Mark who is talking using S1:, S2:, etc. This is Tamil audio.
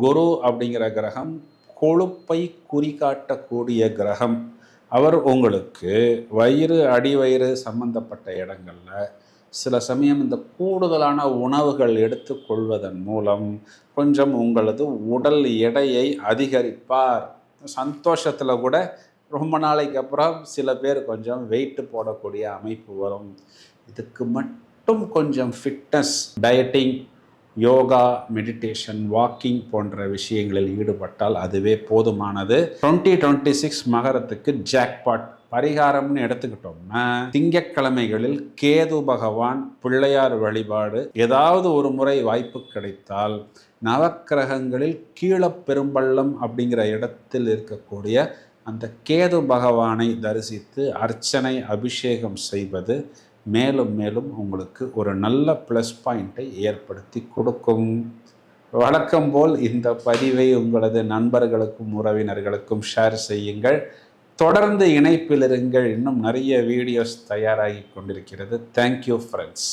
S1: குரு அப்படிங்கிற கிரகம் கொழுப்பை குறிகாட்டக்கூடிய கிரகம். அவர் உங்களுக்கு வயிறு அடிவயிறு சம்பந்தப்பட்ட இடங்களில் சில சமயம் இந்த கூடுதலான உணவுகள் எடுத்துக்கொள்வதன் மூலம் கொஞ்சம் உங்களது உடல் எடையை அதிகரிப்பார். சந்தோஷத்தில் கூட ரொம்ப நாளைக்கு அப்புறம் சில பேர் கொஞ்சம் வெயிட்டு போடக்கூடிய அமைப்பு வரும். இதுக்கு மட்டும் கொஞ்சம் fitness dieting yoga meditation walking போன்ற விஷயங்களில் ஈடுபட்டால் அதுவே போதுமானது. டுவெண்ட்டி டுவெண்ட்டி சிக்ஸ் மகரத்துக்கு ஜாக்பாட் பரிகாரம்னு எடுத்துக்கிட்டோம்னா திங்கட்கிழமைகளில் கேது பகவான் பிள்ளையார் வழிபாடு. ஏதாவது ஒரு முறை வாய்ப்பு கிடைத்தால் நவக்கிரகங்களில் கீழப்பெரும்பள்ளம் அப்படிங்கிற இடத்தில் இருக்கக்கூடிய அந்த கேது பகவானை தரிசித்து அர்ச்சனை அபிஷேகம் செய்வது மேலும் மேலும் உங்களுக்கு ஒரு நல்ல ப்ளஸ் பாயிண்ட்டை ஏற்படுத்தி கொடுக்கும். வழக்கம் போல் இந்த பதிவை உங்களது நண்பர்களுக்கும் உறவினர்களுக்கும் ஷேர் செய்யுங்கள். தொடர்ந்து இணைப்பில் இருங்கள். இன்னும் நிறைய வீடியோஸ் தயாராகி கொண்டிருக்கிறது. Thank you friends